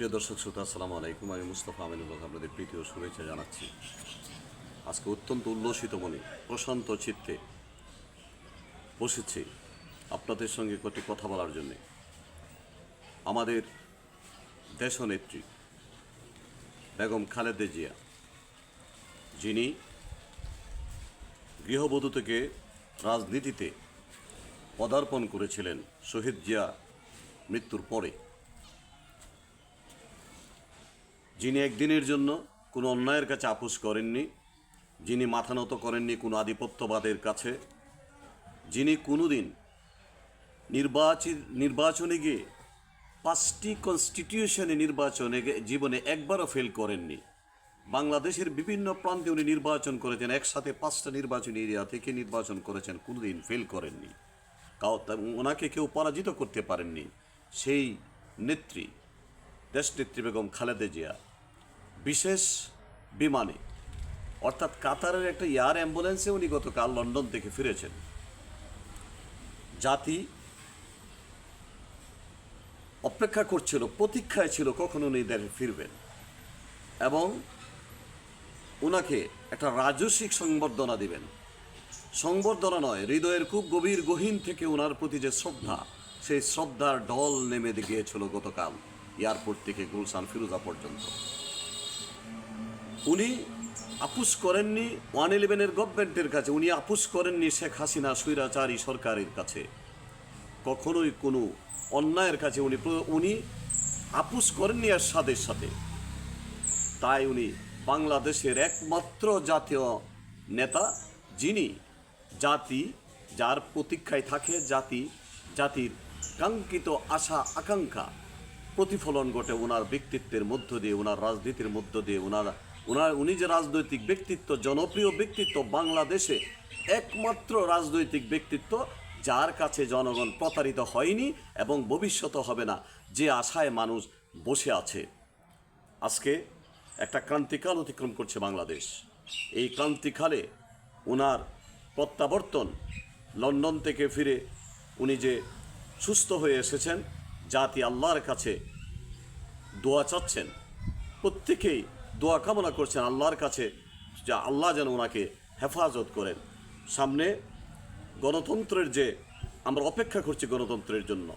প্রিয় দর্শক, শ্রোতা, আসসালামু আলাইকুম। আমি মুস্তফা আমিনুল হক আপনাদের প্রীতি ও শুভেচ্ছা জানাচ্ছি। আজকে অত্যন্ত উল্লসিত মনে, প্রশান্ত চিত্তে বসেছি আপনাদের সঙ্গে কটি কথা বলার জন্যে। আমাদের দেশনেত্রী বেগম খালেদা জিয়া, যিনি গৃহবধূ থেকে রাজনীতিতে পদার্পণ করেছিলেন শহীদ জিয়া মৃত্যুর পরে যিনি একদিনের জন্য কোনো অন্যায়ের কাছে আপোষ করেননি, যিনি মাথা নত করেননি কোনো আধিপত্যবাদের কাছে, যিনি কোনোদিন নির্বাচিত নির্বাচনে গিয়ে পাঁচটি কনস্টিটিউশনে নির্বাচনে জীবনে একবারও ফেল করেননি। বাংলাদেশের বিভিন্ন প্রান্তে উনি নির্বাচন করেছেন, একসাথে পাঁচটা নির্বাচনী এরিয়া থেকে নির্বাচন করেছেন, কোনোদিন ফেল করেননি। কাউ ওনাকে কেউ পরাজিত করতে পারেননি। সেই নেত্রী, দেশনেত্রী বেগম খালেদা জিয়া বিশেষ বিমানে, অর্থাৎ কাতারের একটা এয়ার অ্যাম্বুলেন্সে উনি গতকাল লন্ডন থেকে ফিরেছেন। জাতি অপেক্ষা করছিল, প্রতীক্ষায় ছিল কখন উনি দেখে ফিরবেন এবং ওনাকে একটা রাজস্বিক সংবর্ধনা দিবেন। সংবর্ধনা নয়, হৃদয়ের খুব গভীর গহীন থেকে ওনার প্রতি যে শ্রদ্ধা, সেই শ্রদ্ধার ঢল নেমে গিয়েছিল গতকাল এয়ারপোর্ট থেকে গুলশান ফিরোজা পর্যন্ত। উনি আপুস করেননি ওয়ান ইলেভেনের গভর্নমেন্টের কাছে, উনি আপুস করেননি শেখ হাসিনা স্বৈরাচারী সরকারের কাছে। কখনোই কোনো অন্যায়ের কাছে উনি উনি আপুস করেননি এর সাথে সাথে। তাই উনি বাংলাদেশের একমাত্র জাতীয় নেতা, যিনি জাতি যার প্রতীক্ষায় থাকে, জাতি, জাতির কাঙ্ক্ষিত আশা, আকাঙ্ক্ষা প্রতিফলন ঘটে ওনার ব্যক্তিত্বের মধ্য দিয়ে, ওনার রাজনীতির মধ্য দিয়ে, ওনার ওনার, উনি যে রাজনৈতিক ব্যক্তিত্ব, জনপ্রিয় ব্যক্তিত্ব বাংলাদেশে একমাত্র রাজনৈতিক ব্যক্তিত্ব, যার কাছে জনগণ প্রতারিত হয়নি এবং ভবিষ্যতে হবে না, যে আশায় মানুষ বসে আছে। আজকে একটা ক্রান্তিকাল অতিক্রম করছে বাংলাদেশ। এই ক্রান্তিকালে ওনার প্রত্যাবর্তন লন্ডন থেকে ফিরে উনি যে সুস্থ হয়ে এসেছেন, জাতি আল্লাহর কাছে দোয়া চাচ্ছেন, প্রত্যেকেই দোয়া কামনা করছেন আল্লাহর কাছে, যে আল্লাহ যেন ওনাকে হেফাজত করেন। সামনে গণতন্ত্রের যে, আমরা অপেক্ষা করছি গণতন্ত্রের জন্য।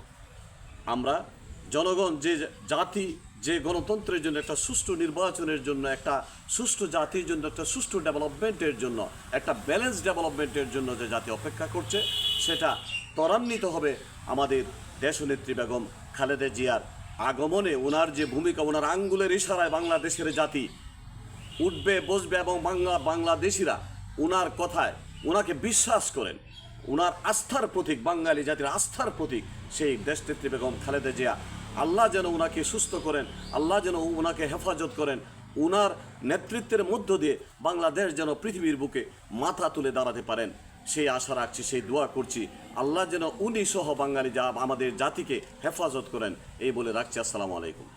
আমরা জনগণ, যে জাতি, যে গণতন্ত্রের জন্য একটা সুষ্ঠু নির্বাচনের জন্য, একটা সুষ্ঠু জাতির জন্য, একটা সুষ্ঠু ডেভেলপমেন্টের জন্য, একটা ব্যালেন্স ডেভেলপমেন্টের জন্য যে জাতি অপেক্ষা করছে, সেটা ত্বরান্বিত হবে আমাদের দেশনেত্রী বেগম খালেদা জিয়ার আগমনে ওনার যে ভূমিকা, ওনার আঙ্গুলের ইশারায় বাংলাদেশের জাতি উঠবে, বসবে এবং বাংলা, বাংলাদেশিরা ওনার কথায়, ওনাকে বিশ্বাস করেন। ওনার আস্থার প্রতীক, বাঙালি জাতির আস্থার প্রতীক সেই দেশনেত্রী বেগম খালেদা জিয়া। আল্লাহ যেন ওনাকে সুস্থ করেন, আল্লাহ যেন ওনাকে হেফাজত করেন। ওনার নেতৃত্বের মধ্য দিয়ে বাংলাদেশ যেন পৃথিবীর বুকে মাথা তুলে দাঁড়াতে পারেন। সেই আশা রাখছি, সেই দোয়া করছি। আল্লাহ যেন উনি সহ বাঙালি যা আমাদের জাতিকে হেফাজত করেন, এই বলে রাখছি। আসসালামু আলাইকুম।